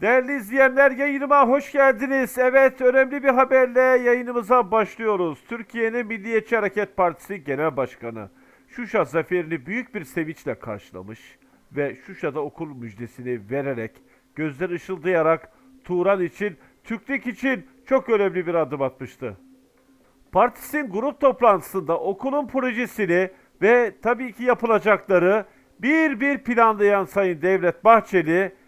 Değerli izleyenler yayınıma hoş geldiniz. Evet önemli bir haberle yayınımıza başlıyoruz. Türkiye'nin Milliyetçi Hareket Partisi Genel Başkanı Şuşa zaferini büyük bir sevinçle karşılamış ve Şuşa'da okul müjdesini vererek gözler ışıldayarak Turan için, Türklük için çok önemli bir adım atmıştı. Partisinin grup toplantısında okulun projesini ve tabii ki yapılacakları bir bir planlayan Sayın Devlet Bahçeli,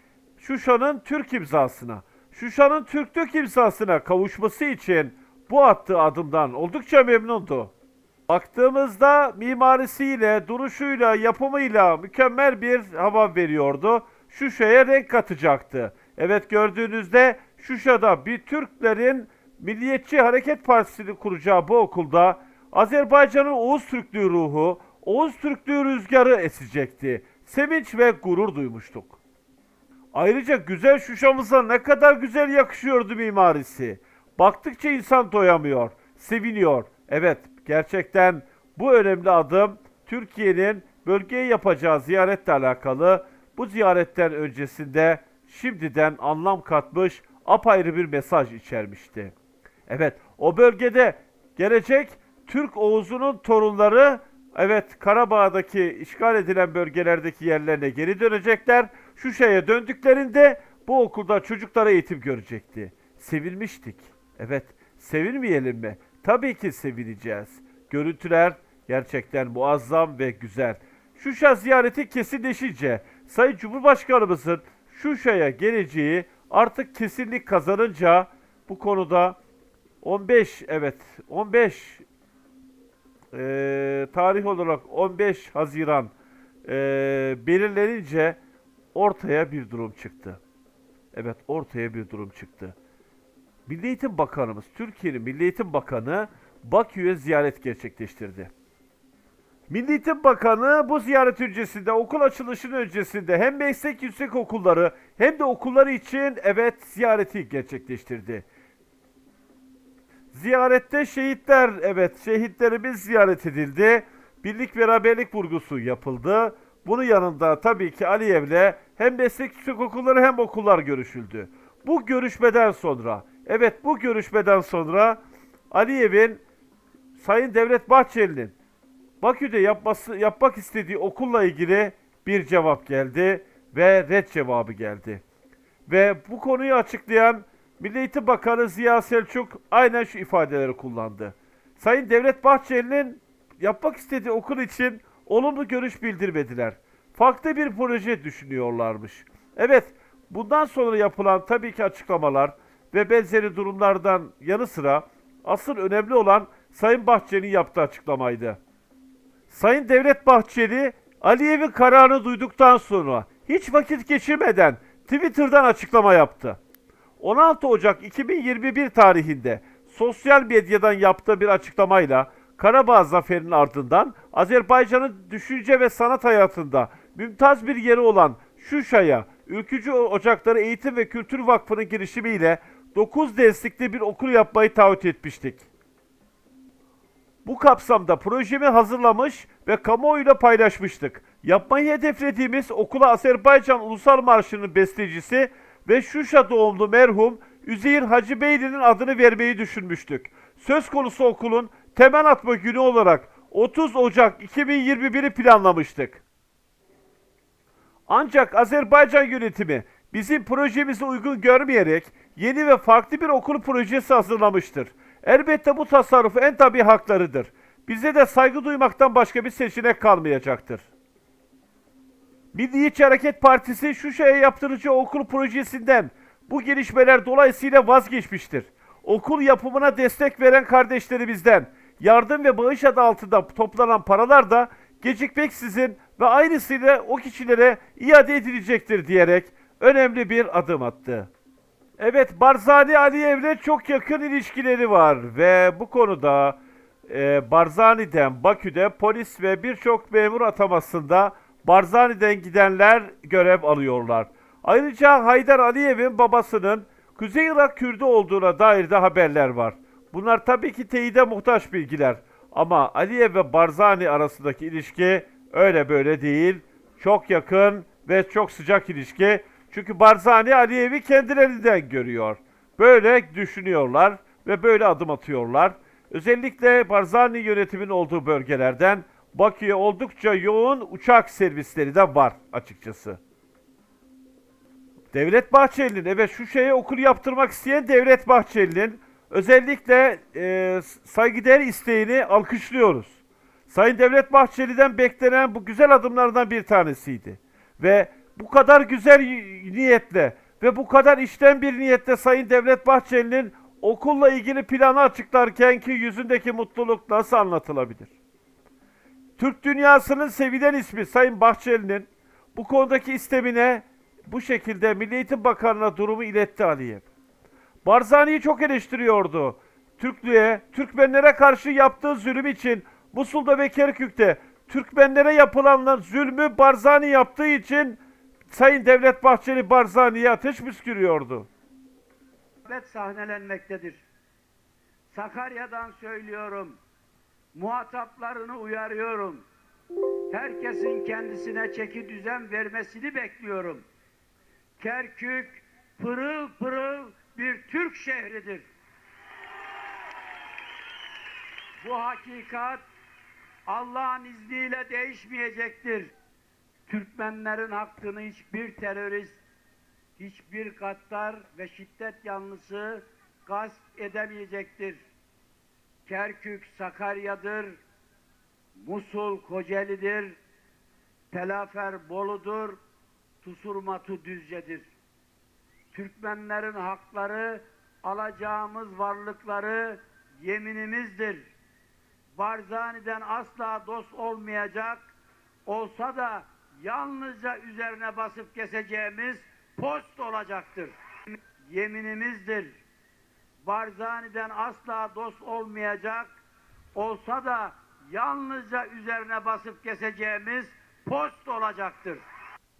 Şuşa'nın Türk imzasına, Şuşa'nın Türklük imzasına kavuşması için bu attığı adımdan oldukça memnundu. Baktığımızda mimarisiyle, duruşuyla, yapımıyla mükemmel bir hava veriyordu. Şuşa'ya renk katacaktı. Evet gördüğünüzde Şuşa'da bir Türklerin Milliyetçi Hareket Partisi'ni kuracağı bu okulda Azerbaycan'ın Oğuz Türklüğü ruhu, Oğuz Türklüğü rüzgarı esecekti. Sevinç ve gurur duymuştuk. Ayrıca güzel Şuşa'mıza ne kadar güzel yakışıyordu mimarisi. Baktıkça insan doyamıyor, seviniyor. Evet, gerçekten bu önemli adım Türkiye'nin bölgeye yapacağı ziyaretle alakalı. Bu ziyaretten öncesinde şimdiden anlam katmış apayrı bir mesaj içermişti. Evet, o bölgede gelecek Türk Oğuz'unun torunları evet Karabağ'daki işgal edilen bölgelerdeki yerlerine geri dönecekler. Şuşa'ya döndüklerinde bu okulda çocuklara eğitim görecekti. Sevinmiştik. Evet, sevinmeyelim mi? Tabii ki sevineceğiz. Görüntüler gerçekten muazzam ve güzel. Şuşa ziyareti kesinleşince Sayın Cumhurbaşkanımızın Şuşa'ya geleceği artık kesinlik kazanınca bu konuda 15 evet 15 eee, tarih olarak 15 Haziran eee, belirlenince ortaya bir durum çıktı. Evet ortaya bir durum çıktı. Milli Eğitim Bakanımız, Türkiye'nin Milli Eğitim Bakanı Bakü'ye ziyaret gerçekleştirdi. Milli Eğitim Bakanı bu ziyaret öncesinde, okul açılışının öncesinde hem meslek yüksek okulları hem de okulları için evet ziyareti gerçekleştirdi. Ziyarette şehitler, evet şehitlerimiz ziyaret edildi. Birlik beraberlik vurgusu yapıldı. Bunun yanında tabii ki Aliyev'le hem meslek yüksek okulları hem okullar görüşüldü. Bu görüşmeden sonra, evet bu görüşmeden sonra Aliyev'in Sayın Devlet Bahçeli'nin Bakü'de yapması yapmak istediği okulla ilgili bir cevap geldi ve red cevabı geldi. Ve bu konuyu açıklayan Milli Eğitim Bakanı Ziya Selçuk aynen şu ifadeleri kullandı. Sayın Devlet Bahçeli'nin yapmak istediği okul için olumlu görüş bildirmediler. Farklı bir proje düşünüyorlarmış. Evet, bundan sonra yapılan tabii ki açıklamalar ve benzeri durumlardan yanı sıra asıl önemli olan Sayın Bahçeli'nin yaptığı açıklamaydı. Sayın Devlet Bahçeli, Aliyev'in kararını duyduktan sonra hiç vakit geçirmeden Twitter'dan açıklama yaptı. 16 Ocak 2021 tarihinde sosyal medyadan yaptığı bir açıklamayla Karabağ zaferinin ardından Azerbaycan'ın düşünce ve sanat hayatında mümtaz bir yeri olan Şuşa'ya Ülkücü Ocakları Eğitim ve Kültür Vakfı'nın girişimiyle 9 derslikli bir okul yapmayı taahhüt etmiştik. Bu kapsamda projemi hazırlamış ve kamuoyuyla paylaşmıştık. Yapmayı hedeflediğimiz okula Azerbaycan Ulusal Marşı'nın bestecisi ve Şuşa doğumlu merhum Üzeyir Hacı Beyli'nin adını vermeyi düşünmüştük. Söz konusu okulun temel atma günü olarak 30 Ocak 2021'i planlamıştık. Ancak Azerbaycan yönetimi bizim projemizi uygun görmeyerek yeni ve farklı bir okul projesi hazırlamıştır. Elbette bu tasarruf en tabi haklarıdır. Bize de saygı duymaktan başka bir seçenek kalmayacaktır. Milliyetçi Hareket Partisi Şuşa'ya yaptıracağı okul projesinden bu gelişmeler dolayısıyla vazgeçmiştir. Okul yapımına destek veren kardeşlerimizden yardım ve bağış adı altında toplanan paralar da gecikmeksizin ve aynısıyla o kişilere iade edilecektir diyerek önemli bir adım attı. Evet Barzani Aliyev'le çok yakın ilişkileri var ve bu konuda e, Barzani'den Bakü'de polis ve birçok memur atamasında Barzani'den gidenler görev alıyorlar. Ayrıca Haydar Aliyev'in babasının Kuzey Irak Kürdü olduğuna dair de haberler var. Bunlar tabii ki teyide muhtaç bilgiler. Ama Aliyev ve Barzani arasındaki ilişki öyle böyle değil. Çok yakın ve çok sıcak ilişki. Çünkü Barzani Aliyev'i kendilerinden görüyor. Böyle düşünüyorlar ve böyle adım atıyorlar. Özellikle Barzani yönetimin olduğu bölgelerden Bakü'ye oldukça yoğun uçak servisleri de var açıkçası. Devlet Bahçeli'nin evet şu şeye okul yaptırmak isteyen Devlet Bahçeli'nin özellikle e, saygıdeğer isteğini alkışlıyoruz. Sayın Devlet Bahçeli'den beklenen bu güzel adımlardan bir tanesiydi. Ve bu kadar güzel niyetle ve bu kadar içten bir niyetle Sayın Devlet Bahçeli'nin okulla ilgili planı açıklarken ki yüzündeki mutluluk nasıl anlatılabilir? Türk dünyasının sevilen ismi Sayın Bahçeli'nin bu konudaki istemine bu şekilde Milli Eğitim Bakanı'na durumu iletti Aliyev. Barzani'yi çok eleştiriyordu. Türklüğe, Türkmenlere karşı yaptığı zulüm için Musul'da ve Kerkük'te Türkmenlere yapılan zulmü Barzani yaptığı için Sayın Devlet Bahçeli Barzani'ye ateş püskürüyordu. muhabbet sahnelenmektedir. Sakarya'dan söylüyorum. Muhataplarını uyarıyorum. Herkesin kendisine çeki düzen vermesini bekliyorum. Kerkük pırıl pırıl bir Türk şehridir. Bu hakikat Allah'ın izniyle değişmeyecektir. Türkmenlerin hakkını hiçbir terörist hiçbir gaddar ve şiddet yanlısı gasp edemeyecektir. Kerkük Sakarya'dır, Musul Kocaeli'dir, Telafer Bolu'dur, Tusurmatu Düzce'dir. Türkmenlerin hakları, alacağımız varlıkları yeminimizdir. Barzani'den asla dost olmayacak, olsa da yalnızca üzerine basıp keseceğimiz post olacaktır. Yeminimizdir. Barzani'den asla dost olmayacak, olsa da yalnızca üzerine basıp keseceğimiz post olacaktır.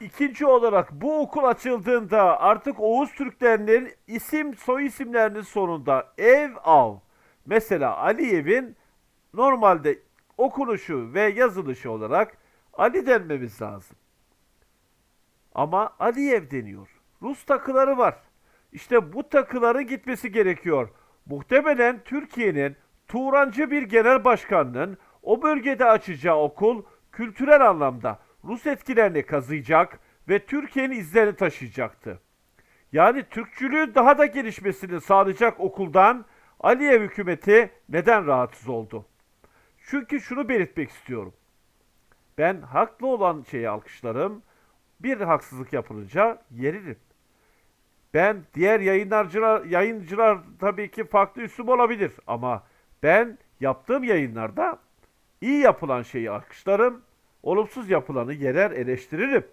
İkinci olarak bu okul açıldığında artık Oğuz Türklerinin isim soy isimlerinin sonunda ev av. Mesela Aliyev'in normalde okunuşu ve yazılışı olarak Ali denmemiz lazım. Ama Aliyev deniyor. Rus takıları var. İşte bu takıların gitmesi gerekiyor. Muhtemelen Türkiye'nin Turancı bir genel başkanının o bölgede açacağı okul kültürel anlamda Rus etkilerini kazıyacak ve Türkiye'nin izlerini taşıyacaktı. Yani Türkçülüğün daha da gelişmesini sağlayacak okuldan Aliyev hükümeti neden rahatsız oldu? Çünkü şunu belirtmek istiyorum. Ben haklı olan şeyi alkışlarım. Bir haksızlık yapılınca yeririm. Ben diğer yayınlarcılar, yayıncılar tabii ki farklı üslup olabilir ama ben yaptığım yayınlarda iyi yapılan şeyi alkışlarım, olumsuz yapılanı yerer eleştiririm.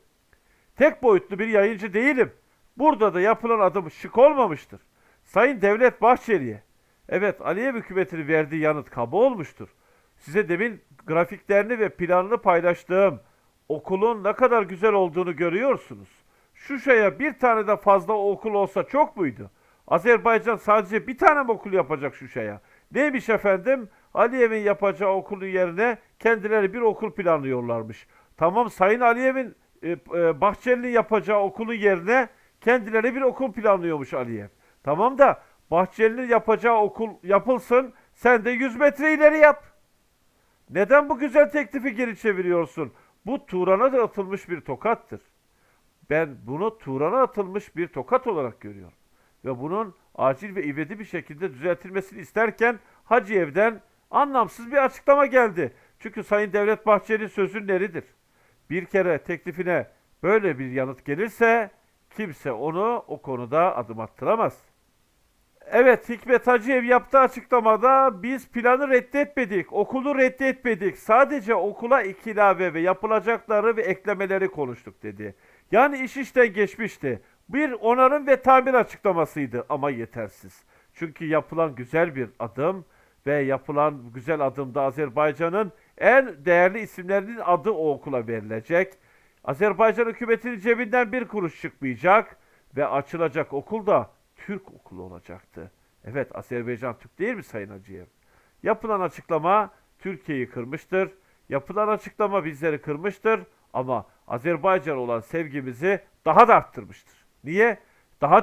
Tek boyutlu bir yayıncı değilim. Burada da yapılan adım şık olmamıştır. Sayın Devlet Bahçeli'ye, evet Aliyev hükümetinin verdiği yanıt kaba olmuştur. Size demin grafiklerini ve planını paylaştığım okulun ne kadar güzel olduğunu görüyorsunuz. Şuşa'ya bir tane de fazla okul olsa çok muydu? Azerbaycan sadece bir tane mi okul yapacak Şuşa'ya? Neymiş efendim? Aliyev'in yapacağı okulun yerine kendileri bir okul planlıyorlarmış. Tamam Sayın Aliyev'in e, e, Bahçeli'nin yapacağı okulun yerine kendileri bir okul planlıyormuş Aliyev. Tamam da Bahçeli'nin yapacağı okul yapılsın sen de 100 metre ileri yap. Neden bu güzel teklifi geri çeviriyorsun? Bu Turan'a da atılmış bir tokattır. Ben bunu Turan'a atılmış bir tokat olarak görüyorum. Ve bunun acil ve ivedi bir şekilde düzeltilmesini isterken Hacıyev'den anlamsız bir açıklama geldi. Çünkü Sayın Devlet Bahçeli sözün neridir? Bir kere teklifine böyle bir yanıt gelirse kimse onu o konuda adım attıramaz. Evet Hikmet Hacıyev yaptığı açıklamada biz planı reddetmedik, okulu reddetmedik. Sadece okula iki ilave ve yapılacakları ve eklemeleri konuştuk dedi. Yani iş işten geçmişti. Bir onarım ve tamir açıklamasıydı ama yetersiz. Çünkü yapılan güzel bir adım ve yapılan güzel adımda Azerbaycan'ın en değerli isimlerinin adı o okula verilecek. Azerbaycan hükümetinin cebinden bir kuruş çıkmayacak ve açılacak okul da Türk okulu olacaktı. Evet Azerbaycan Türk değil mi Sayın Hacıyev? Yapılan açıklama Türkiye'yi kırmıştır. Yapılan açıklama bizleri kırmıştır ama Azerbaycan olan sevgimizi daha da arttırmıştır. Niye? Daha da